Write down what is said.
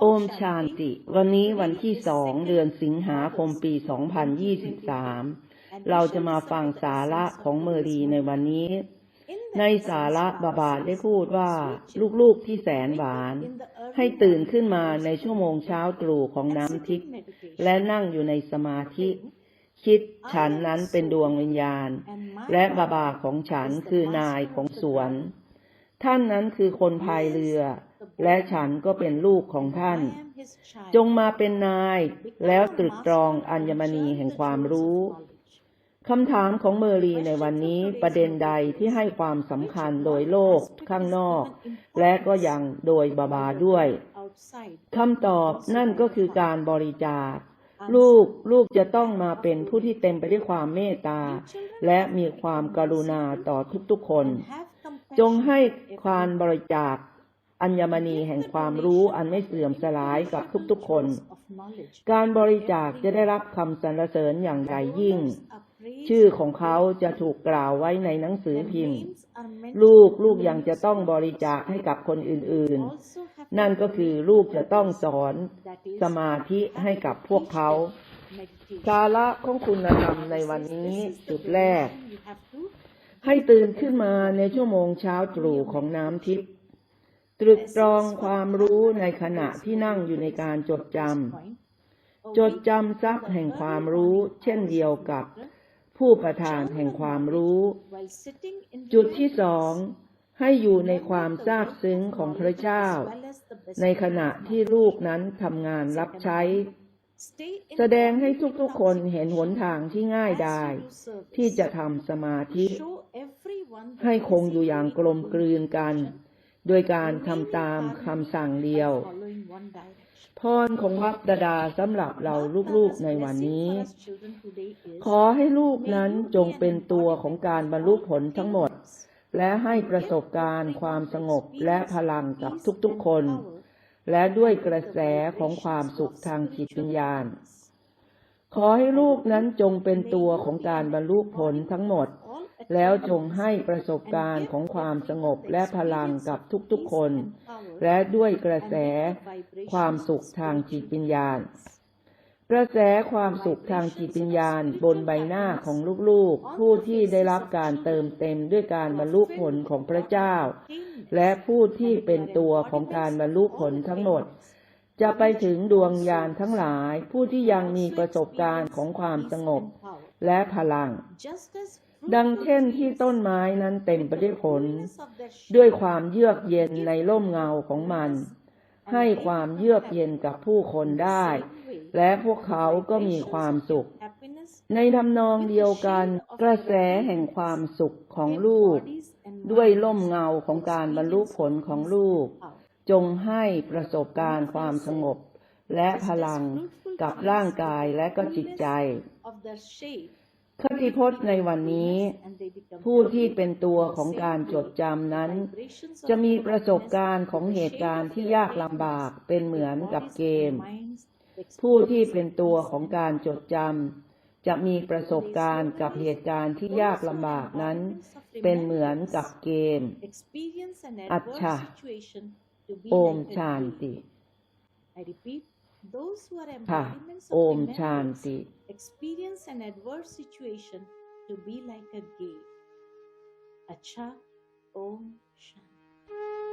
โอมชาติ วันนี้วันที่สองเดือนสิงหาคมปี 2023 เราจะมาฟังสาระของเมอรีในวันนี้ ในสาระบาบาทได้พูดว่า ลูกๆที่แสนหวาน ให้ตื่นขึ้นมาในชั่วโมงเช้าตรู่ของน้ำทิพย์และนั่งอยู่ในสมาธิ คิดฉันนั้นเป็นดวงวิญญาณ และบาบาของฉันคือนายของสวน ท่านนั้นคือคนพายเรือ และฉันก็เป็นลูกของท่าน จงมาเป็นนาย แล้วตรึกตรองอัญมณีแห่งความรู้คำถามของเมอรีในวันนี้ประเด็นใดที่ให้ความสำคัญโดยโลกข้างนอก และก็ยังโดยบาบาด้วยคำตอบนั่นก็คือการบริจาค ลูกลูกจะต้องมาเป็นผู้ที่เต็มไปด้วยความเมตตา และมีความกรุณาต่อทุกๆคน จงให้ความบริจาค อัญมณีแห่งความรู้อันไม่เสื่อมสลายกับทุกๆคน การบริจาคจะได้รับคำสรรเสริญอย่างใหญ่ยิ่ง ชื่อของเขาจะถูกกล่าวไว้ในหนังสือพิมพ์ ลูกลูกยังจะต้องบริจาคให้กับคนอื่นๆ นั่นก็คือลูกจะต้องสอนสมาธิให้กับพวกเขาสาระของคุณธรรมในวันนี้จุดแรก ให้ตื่นขึ้นมาในชั่วโมงเช้าตรู่ของน้ำทิพย์ตรึกตรองความรู้ในขณะที่นั่งอยู่ในการจดจำจดจำทรัพย์แห่งความรู้ เช่นเดียวกับผู้ประทานแห่งความรู้ จุดที่สองให้อยู่ในความซาบซึ้งของพระเจ้า ในขณะที่ลูกนั้นทำงานรับใช้ แสดงให้ทุกๆคนเห็นหนทางที่ง่ายดายที่จะทำสมาธิ ให้คงอยู่อย่างกลมกลืนกัน โดยการทำตามคำสั่งเดียว พรของวัดดาดาสำหรับเราลูกๆในวันนี้ ขอให้ลูกนั้นจงเป็นตัวของการบรรลุผลทั้งหมด และให้ประสบการณ์ความสงบและพลังกับทุกๆคน และด้วยกระแสของความสุขทางจิตวิญญาณ ขอให้ลูกนั้นจงเป็นตัวของการบรรลุผลทั้งหมด แล้วจงให้ประสบการณ์ของความสงบและพลังกับทุกๆคน และด้วยกระแสความสุขทางจิตวิญญาณ กระแสความสุขทางจิตวิญญาณบนใบหน้าของลูกๆ ผู้ที่ได้รับการเติมเต็มด้วยการบรรลุผลของพระเจ้า และผู้ที่เป็นตัวของการบรรลุผลทั้งหมด จะไปถึงดวงญาณทั้งหลาย ผู้ที่ยังมีประสบการณ์ของความสงบและพลัง ดังเช่นที่ต้นไม้นั้นเต็มไปด้วยผล ด้วยความเยือกเย็นในร่มเงาของมัน ให้ความเยือกเย็นกับผู้คนได้ และพวกเขาก็มีความสุข ในทำนองเดียวกัน กระแสแห่งความสุขของลูก ด้วยร่มเงาของการบรรลุผลของลูก จงให้ประสบการณ์ความสงบ และพลังกับร่างกายและก็จิตใจคติพจน์ในวันนี้ ผู้ที่เป็นตัวของการจดจำนั้น จะมีประสบการณ์ของเหตุการณ์ที่ยากลำบากเป็นเหมือนกับเกม ผู้ที่เป็นตัวของการจดจำจะมีประสบการณ์กับเหตุการณ์ที่ยากลำบากนั้น เป็นเหมือนกับเกมอัจฉะโอมชานติค่ะโอมชานติ experience an adverse situation to be like a game. Acha Om Shanti.